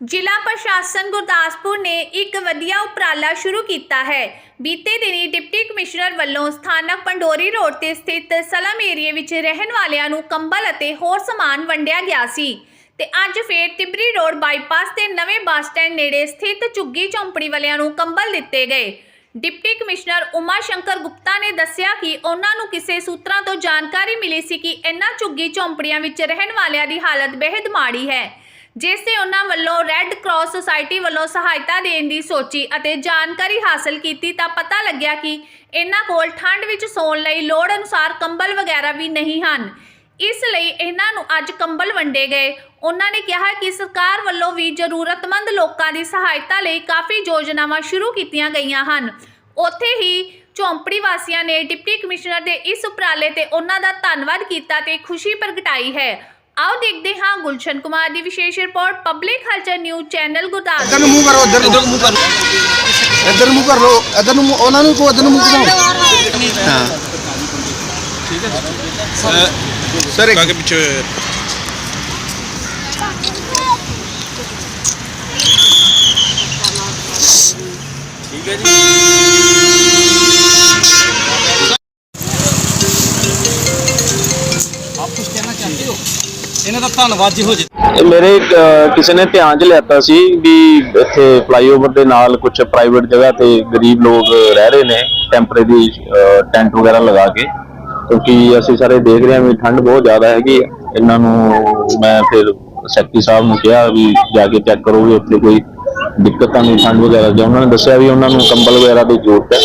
ਜ਼ਿਲ੍ਹਾ ਪ੍ਰਸ਼ਾਸਨ ਗੁਰਦਾਸਪੁਰ ਨੇ ਇੱਕ ਵਧੀਆ ਉਪਰਾਲਾ ਸ਼ੁਰੂ ਕੀਤਾ ਹੈ। ਬੀਤੇ ਦਿਨੀ ਡਿਪਟੀ ਕਮਿਸ਼ਨਰ ਵੱਲੋਂ ਸਥਾਨਕ ਪੰਡੋਰੀ ਰੋਡ ਤੇ ਸਥਿਤ ਸਲਮ ਏਰੀਏ ਵਿੱਚ ਰਹਿਣ ਵਾਲਿਆਂ ਨੂੰ ਕੰਬਲ ਅਤੇ ਹੋਰ ਸਮਾਨ ਵੰਡਿਆ ਗਿਆ ਸੀ ਤੇ ਅੱਜ ਫੇਰ ਤਿਬਰੀ ਰੋਡ ਬਾਈਪਾਸ ਤੇ ਨਵੇਂ ਬੱਸ ਸਟੈਂਡ ਨੇੜੇ ਸਥਿਤ ਝੁੱਗੀ ਝੌਂਪੜੀ ਵਾਲਿਆਂ ਨੂੰ ਕੰਬਲ ਦਿੱਤੇ ਗਏ। ਡਿਪਟੀ ਕਮਿਸ਼ਨਰ ਉਮਾ ਸ਼ੰਕਰ ਗੁਪਤਾ ਨੇ ਦੱਸਿਆ ਕਿ ਉਹਨਾਂ ਨੂੰ ਕਿਸੇ ਸੂਤਰਾਂ ਤੋਂ ਜਾਣਕਾਰੀ ਮਿਲੀ ਸੀ ਕਿ ਇਨ੍ਹਾਂ ਝੁੱਗੀ ਝੌਂਪੜੀਆਂ ਵਿੱਚ ਰਹਿਣ ਵਾਲਿਆਂ ਦੀ ਹਾਲਤ ਬੇहद ਮਾੜੀ ਹੈ। ਜਿਸ ਤੇ ਉਹਨਾਂ ਵੱਲੋਂ ਰੈੱਡ ਕਰਾਸ ਸੁਸਾਇਟੀ ਵੱਲੋਂ ਸਹਾਇਤਾ ਦੇਣ ਦੀ ਸੋਚੀ ਅਤੇ ਜਾਣਕਾਰੀ ਹਾਸਲ ਕੀਤੀ ਤਾਂ ਪਤਾ ਲੱਗਿਆ ਕਿ ਇਹਨਾਂ ਕੋਲ ਠੰਡ ਵਿੱਚ ਸੌਣ ਲਈ ਲੋੜ ਅਨੁਸਾਰ ਕੰਬਲ ਵਗੈਰਾ ਵੀ ਨਹੀਂ ਹਨ। ਇਸ ਲਈ ਇਹਨਾਂ ਨੂੰ ਅੱਜ ਕੰਬਲ ਵੰਡੇ ਗਏ। ਉਹਨਾਂ ਨੇ ਕਿਹਾ ਕਿ ਸਰਕਾਰ ਵੱਲੋਂ ਵੀ ਜ਼ਰੂਰਤਮੰਦ ਲੋਕਾਂ ਦੀ ਸਹਾਇਤਾ ਲਈ ਕਾਫੀ ਯੋਜਨਾਵਾਂ ਸ਼ੁਰੂ ਕੀਤੀਆਂ ਗਈਆਂ ਹਨ। ਉੱਥੇ ਹੀ ਝੌਂਪੜੀ ਵਾਸੀਆਂ ਨੇ ਡਿਪਟੀ ਕਮਿਸ਼ਨਰ ਦੇ ਇਸ ਉਪਰਾਲੇ ਤੇ ਉਹਨਾਂ ਦਾ ਧੰਨਵਾਦ ਕੀਤਾ ਤੇ ਖੁਸ਼ੀ ਪ੍ਰਗਟਾਈ ਹੈ। ਆਓ ਦੇਖਦੇ ਹਾਂ ਗੁਲਸ਼ਨ ਕੁਮਾਰ ਦੀ ਵਿਸ਼ੇਸ਼ report public Halchal news channel ਇੱਧਰ ਗੁਰਦਾਸਪੁਰ ਨੂੰ ਮੂੰਹ ਕਰੋ ਇੱਧਰ ਨੂੰ ਮੂੰਹ ਕਰ ਇੱਧਰ ਨੂੰ ਮੂੰਹ ਕਰ ਲਓ ਇੱਧਰ ਨੂੰ ਮੂੰਹ- ਉਹਨਾਂ ਨੂੰ ਕੋ ਇੱਧਰ ਨੂੰ ਮੂੰਹ ਘੁਮਾਓ ਹਾਂ ਸਰ ਇੱਕ ਕਾਕੇ ਪਿੱਛੇ ਠੀਕ ਹੈ ਜੀ ਇਹਨਾਂ ਦਾ ਧੰਨਵਾਦ ਜੀ ਹੋ ਜੇ ਇਹ ਮੇਰੇ ਅਹ, ਕਿਸੇ ਨੇ ਧਿਆਨ 'ਚ ਲਿਆਤਾ ਸੀ ਵੀ ਇੱਥੇ ਫਲਾਈਓਵਰ ਦੇ ਨਾਲ ਕੁਝ ਪ੍ਰਾਈਵੇਟ ਜਗ੍ਹਾ ਤੇ ਗਰੀਬ ਲੋਕ ਰਹਿ ਰਹੇ ਨੇ ਟੈਂਪਰੇਰੀ ਟੈਂਟ ਵਗੈਰਾ ਲਗਾ ਕੇ। ਕਿਉਂਕਿ ਅਸੀਂ ਸਾਰੇ ਦੇਖ ਰਹੇ ਹਾਂ ਵੀ ਠੰਡ ਬਹੁਤ ਜ਼ਿਆਦਾ ਹੈਗੀ। ਹੈ। ਇਹਨਾਂ ਨੂੰ ਮੈਂ ਫਿਰ ਸੈਕਟਰੀ ਸਾਹਿਬ ਨੂੰ ਕਿਹਾ ਵੀ ਜਾ ਕੇ ਚੈੱਕ ਕਰੋ ਵੀ ਉੱਥੇ ਕੋਈ ਦਿੱਕਤ ਤਾਂ ਨਹੀਂ ਠੰਡ ਵਗੈਰਾ। ਦੀ ਉਹਨਾਂ ਨੇ ਦੱਸਿਆ ਵੀ ਉਹਨਾਂ ਨੂੰ ਕੰਬਲ ਵਗੈਰਾ ਦੀ ਜ਼ਰੂਰਤ ਹੈ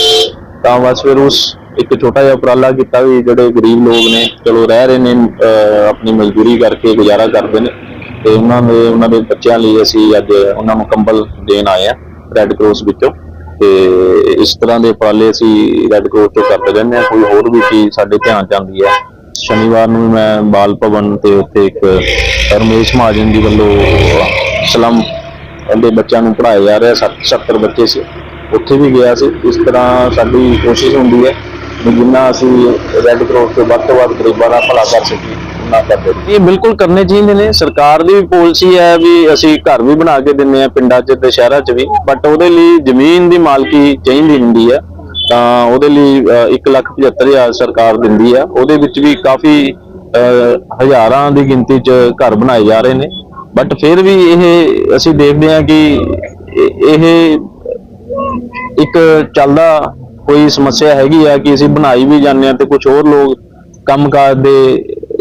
ਤਾਂ ਬਸ ਫਿਰ ਉਸ ਇੱਕ ਛੋਟਾ ਜਿਹਾ ਉਪਰਾਲਾ ਕੀਤਾ ਵੀ ਜਿਹੜੇ ਗਰੀਬ ਲੋਕ ਨੇ, ਚਲੋ ਰਹਿ ਰਹੇ ਨੇ ਆਪਣੀ ਮਜ਼ਦੂਰੀ ਕਰਕੇ ਗੁਜ਼ਾਰਾ ਕਰਦੇ ਨੇ ਤੇ ਉਹਨਾਂ ਦੇ ਉਹਨਾਂ ਦੇ ਬੱਚਿਆਂ ਲਈ ਅਸੀਂ ਅੱਜ ਉਹਨਾਂ ਨੂੰ ਕੰਬਲ ਦੇਣ ਆਏ ਆ ਰੈੱਡ ਕਰਾਸ ਵਿੱਚੋਂ ਤੇ ਇਸ ਤਰ੍ਹਾਂ ਦੇ ਉਪਰਾਲੇ ਅਸੀਂ ਰੈੱਡ ਕਰਾਸ ਤੋਂ ਕਰਦੇ ਰਹਿੰਦੇ ਹਾਂ। ਕੋਈ ਹੋਰ ਵੀ ਚੀਜ਼ ਸਾਡੇ ਧਿਆਨ ਚ ਆਉਂਦੀ ਹੈ। ਸ਼ਨੀਵਾਰ ਨੂੰ ਮੈਂ ਬਾਲ ਭਵਨ ਤੇ ਉੱਥੇ ਇੱਕ ਰਮੇਸ਼ ਮਹਾਜਨ ਜੀ ਵੱਲੋਂ ਸਲਮ ਦੇ ਬੱਚਿਆਂ ਨੂੰ ਪੜ੍ਹਾਇਆ ਜਾ ਰਿਹਾ। 70 ਬੱਚੇ ਸੀ। ਉੱਥੇ ਵੀ ਗਿਆ ਸੀ। ਇਸ ਤਰ੍ਹਾਂ ਸਾਡੀ ਕੋਸ਼ਿਸ਼ ਹੁੰਦੀ ਹੈ ਜਿੰਨਾ ਅਸੀਂ ਰੈੱਡ ਕਰਾਸ ਤੋਂ ਵੱਧ ਤੋਂ ਵੱਧ ਗਰੀਬਾਂ ਦਾ ਭਲਾ ਕਰ ਸਕੀਏ ਉਹਨਾਂ ਕਰਦੇ ਇਹ ਬਿਲਕੁਲ ਕਰਨੇ ਚਾਹੀਦੇ ਨੇ। ਸਰਕਾਰ ਦੀ ਵੀ ਪਾਲਿਸੀ ਹੈ ਵੀ ਅਸੀਂ ਘਰ ਵੀ ਬਣਾ ਕੇ ਦਿੰਨੇ ਆ ਪਿੰਡਾਂ 'ਚ ਤੇ ਸ਼ਹਿਰਾਂ 'ਚ ਵੀ। ਬਟ ਉਹਦੇ ਲਈ ਜ਼ਮੀਨ ਦੀ ਮਾਲਕੀ ਚਾਹੀਦੀ ਹੁੰਦੀ ਹੈ। ਤਾਂ ਉਹਦੇ ਲਈ 175000 ਸਰਕਾਰ ਦਿੰਦੀ ਆ ਉਹਦੇ ਵਿੱਚ ਵੀ ਕਾਫੀ ਅਹ, ਹਜ਼ਾਰਾਂ ਦੀ ਗਿਣਤੀ 'ਚ ਘਰ ਬਣਾਏ ਜਾ ਰਹੇ ਨੇ। ਬਟ ਫਿਰ ਵੀ ਇਹ ਅਸੀਂ ਦੇਖਦੇ ਹਾਂ ਕਿ ਇਹ ਇੱਕ ਚੱਲਦਾ ਕੋਈ ਸਮੱਸਿਆ ਹੈਗੀ ਆ ਕਿ ਅਸੀਂ ਬਣਾਈ ਵੀ ਜਾਂਦੇ ਆ ਤੇ ਕੁਝ ਹੋਰ ਲੋਕ ਕੰਮਕਾਜ ਦੇ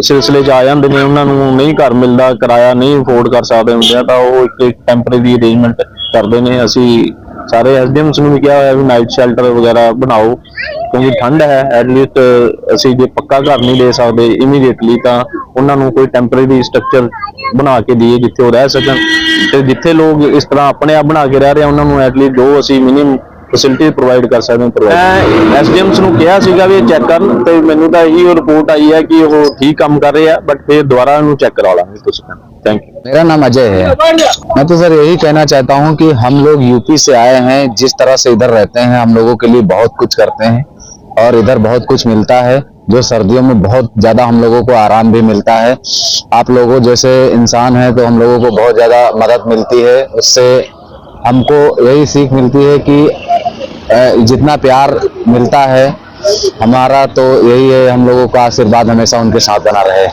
ਸਿਲਸਿਲੇ 'ਚ ਆ ਜਾਂਦੇ ਨੇ, ਉਹਨਾਂ ਨੂੰ ਨਹੀਂ ਘਰ ਮਿਲਦਾ, ਕਿਰਾਇਆ ਨਹੀਂ ਅਫੋਰਡ ਕਰ ਸਕਦੇ ਹੁੰਦੇ ਆ, ਤਾਂ ਉਹ ਇੱਕ ਟੈਂਪਰੇਰੀ ਅਰੇਂਜਮੈਂਟ ਕਰਦੇ ਨੇ। ਅਸੀਂ ਸਾਰੇ ਐਸਡੀਐਮਸ ਨੂੰ ਵੀ ਕਿਹਾ ਹੋਇਆ ਵੀ ਨਾਈਟ ਸ਼ੈਲਟਰ ਵਗੈਰਾ ਬਣਾਓ, ਕਿਉਂਕਿ ਠੰਡ ਹੈ ਐਟਲੀਸਟ ਅਸੀਂ ਜੇ ਪੱਕਾ ਘਰ ਨਹੀਂ ਦੇ ਸਕਦੇ ਇਮੀਡੀਏਟਲੀ ਤਾਂ ਉਹਨਾਂ ਨੂੰ ਕੋਈ ਟੈਂਪਰੇਰੀ ਸਟਰਕਚਰ ਬਣਾ ਕੇ ਦਈਏ ਜਿੱਥੇ ਉਹ ਰਹਿ ਸਕਣ। ਤੇ ਜਿੱਥੇ ਲੋਕ ਇਸ ਤਰ੍ਹਾਂ ਆਪਣੇ ਆਪ ਬਣਾ ਕੇ ਰਹਿ ਰਹੇ ਆ, ਉਹਨਾਂ ਨੂੰ ਐਟਲੀਸਟ ਦੋ ਅਸੀਂ ਮਿਨੀਮਮ ਫੈਸਿਲਿਟੀ ਪ੍ਰੋਵਾਈਡ ਕਰ ਸਕਦੇ ਹਾਂ ਪ੍ਰੋਵਾਈਡ ਮੈਂ ਐਸਡੀਐਮਸ ਨੂੰ ਕਿਹਾ ਸੀਗਾ ਵੀ ਇਹ ਚੈੱਕ ਕਰਨ ਤੇ ਮੈਨੂੰ ਤਾਂ ਇਹੀ ਰਿਪੋਰਟ ਆਈ ਹੈ ਕਿ ਉਹ ਠੀਕ ਕੰਮ ਕਰ ਰਹੇ ਆ ਬਟ ਫਿਰ ਦੁਬਾਰਾ ਇਹਨੂੰ ਚੈੱਕ ਕਰਾ ਲਾਂਗੇ ਤੁਸੀਂ ਥੈਂਕ ਯੂ मेरा नाम अजय है मैं तो सर यही कहना चाहता हूँ कि हम लोग यूपी से आए हैं जिस तरह से इधर रहते हैं हम लोगों के लिए बहुत कुछ करते हैं और इधर बहुत कुछ मिलता है जो सर्दियों में बहुत ज्यादा हम लोगों को आराम भी मिलता है आप लोगों जैसे इंसान हैं तो हम लोगों को बहुत ज्यादा मदद मिलती है उससे हमको यही सीख मिलती है कि अ, जितना प्यार मिलता है हमारा तो यही है हम लोगों का आशीर्वाद हमेशा उनके साथ बना रहे